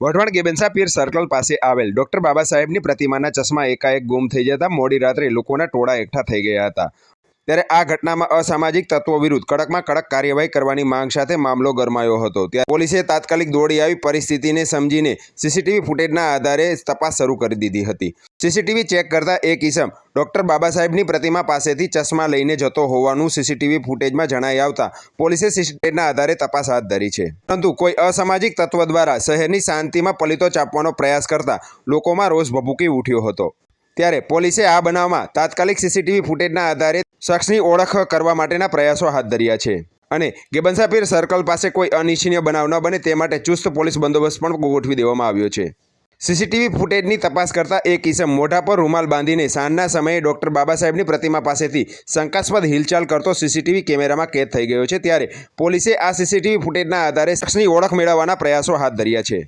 વઢવાણ ગેબેન્સા પીર circle પાસે આવેલ doctor બાબા સાહેબની પ્રતિમાના ચશ્મા એકાએક ગુમ થઈ જતા મોડી રાત્રે લોકોના ટોળા એકઠા થઈ ગયા હતા. ત્યારે આ ઘટનામાં અસામાજિક તત્વો વિરુદ્ધ કડકમાં કડક કાર્યવાહી કરવાની માંગ સાથે મામલો ગરમાયો હતો. ત્યારે પોલીસે તાત્કાલિક દોડી આવી પરિસ્થિતિને સમજીને સીસીટીવી ફૂટેજના આધારે તપાસ શરૂ કરી દીધી હતી. સીસીટીવી ચેક કરતા એક ઇસમ ડોક્ટર બાબા સાહેબની પ્રતિમા પાસેથી ચશ્મા લઈને જતો હોવાનું સીસીટીવી ફૂટેજમાં જણાઈ આવતા પોલીસે સીસીટીવીના આધારે તપાસ હાથ ધરી છે. પરંતુ કોઈ અસામાજિક તત્વ દ્વારા શહેરની શાંતિમાં પલિતો ચાપવાનો પ્રયાસ કરતા લોકોમાં રોષ ભભૂકી ઉઠ્યો હતો. ત્યારે પોલીસે આ બનાવમાં તાત્કાલિક સીસીટીવી ફૂટેજના આધારે શખ્સની ઓળખ કરવા માટેના પ્રયાસો હાથ ધર્યા છે. અને ગેબનસાપીર સર્કલ પાસે કોઈ અનિચ્છનીય બનાવ ન બને તે માટે ચુસ્ત પોલીસ બંદોબસ્ત પણ ગોઠવી દેવામાં આવ્યો છે. સીસીટીવી ફૂટેજની તપાસ કરતા એક ઇસમ મોઢા પર રૂમાલ બાંધીને સાંજના સમયે ડોક્ટર બાબા સાહેબની પ્રતિમા પાસેથી શંકાસ્પદ હિલચાલ કરતો સીસીટીવી કેમેરામાં કેદ થઈ ગયો છે. ત્યારે પોલીસે આ સીસીટીવી ફૂટેજના આધારે શખ્સની ઓળખ મેળવવાના પ્રયાસો હાથ ધર્યા છે.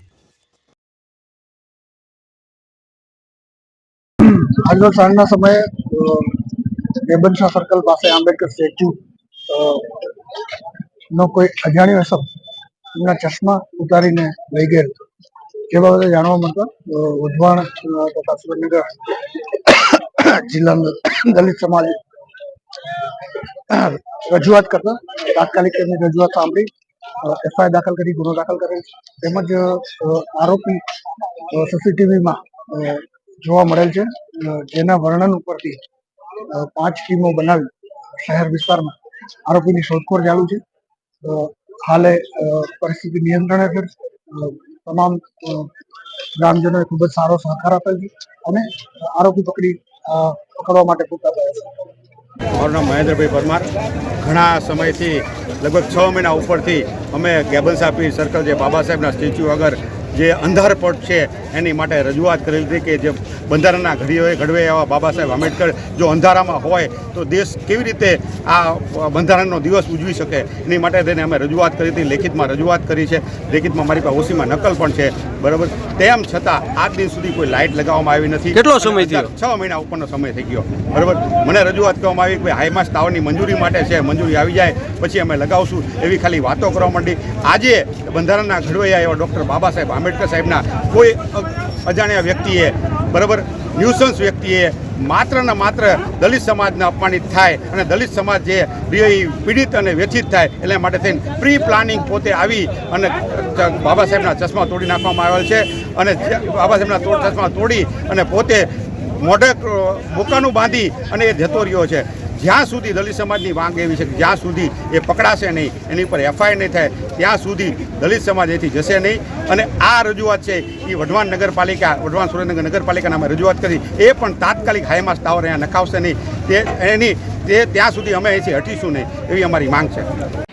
આજનો સાંજના સમયે રેબનશાહ સર્કલ પાસે આંબેડકર સ્ટેચ્યુ નો કોઈ અજાણ્યો અસમ એમના ચશ્મા ઉતારીને લઈ ગયેલ. જે બાબતે જાણવા મળતા? અ, તથા સુરેન્દ્રનગર જિલ્લાનો દલિત સમાજ રજૂઆત કરતા તાત્કાલિક એમની રજૂઆત સાંભળી એફઆઈઆર દાખલ કરી ગુનો દાખલ કરેલ. તેમજ આરોપી સીસીટીવીમાં જોવા મળેલ છે જેના વર્ણન ઉપરથી પાંચ ટીમો બનાવી શહેર વિસ્તારમાં. આરોપીની શોધખોળ ચાલુ છે. હાલે પરિસ્થિતિ નિયંત્રણ હેઠળ તમામ ગ્રામજનોએ ખૂબ જ સારો સહકાર આપેલ છે અને આરોપી પકડી પકડવા માટે પૂરતા પ્રયાસો મારું નામ મહેન્દ્રભાઈ પરમાર. ઘણા સમયથી, લગભગ છ મહિના ઉપરથી અમે ગેબન્સા આપી સર્કલ જે બાબા સાહેબના સ્ટેચ્યુ આગળ જે અંધારપટ છે એની માટે રજૂઆત કરેલી હતી કે જે બંધારણના ઘડીઓએ ઘડવે એવા બાબા સાહેબ આંબેડકર જો અંધારામાં હોય તો દેશ કેવી રીતે આ બંધારણનો દિવસ ઉજવી શકે? એની માટે તેને અમે રજૂઆત કરી હતી લેખિતમાં રજૂઆત કરી છે. લેખિતમાં મારી પાસે ઓસીમાં નકલ પણ છે બરાબર? તેમ છતાં આજ દિન સુધી કોઈ લાઇટ લગાવવામાં આવી નથી. કેટલો સમય થયો? છ મહિના ઉપરનો સમય થઈ ગયો બરાબર? મને રજૂઆત કરવામાં આવી કે હાઈમાસ ટાવરની મંજૂરી માટે છે મંજૂરી આવી જાય પછી અમે લગાવશું એવી ખાલી વાતો કરવા માંડી. આજે બંધારણના ઘડવૈયા એવા ડૉક્ટર બાબા સાહેબ આંબેડકર સાહેબના કોઈ અજાણ્યા વ્યક્તિએ, બરાબર, ન્યુસન્સ વ્યક્તિએ માત્ર ને માત્ર દલિત સમાજને અપમાનિત થાય અને દલિત સમાજ જે પીડિત અને વ્યથિત થાય એટલે માટે થઈને પ્રી પ્લાનિંગ પોતે આવી અને બાબા સાહેબના ચશ્મા તોડી નાખવામાં આવેલ છે અને બાબા સાહેબના ચશ્મા તોડી અને પોતે મોઢે બોકાનું બાંધી અને એ જતો રહ્યો છે. જ્યાં સુધી દલિત સમાજની માંગ એવી છે કે જ્યાં સુધી એ પકડાશે નહીં, એની પર એફઆઈઆર નહીં થાય, ત્યાં સુધી દલિત સમાજ એથી જશે નહીં. અને આ રજૂઆત છે એ વઢવાણ નગરપાલિકા, વઢવાણ સુરેન્દ્રનગર નગરપાલિકાના અમે રજૂઆત કરી. એ પણ તાત્કાલિક હાઈમાસ ટાવર અહીંયા નખાવશે નહીં. તે એની, તે ત્યાં સુધી અમે અહીંથી હટીશું નહીં, એવી અમારી માંગ છે.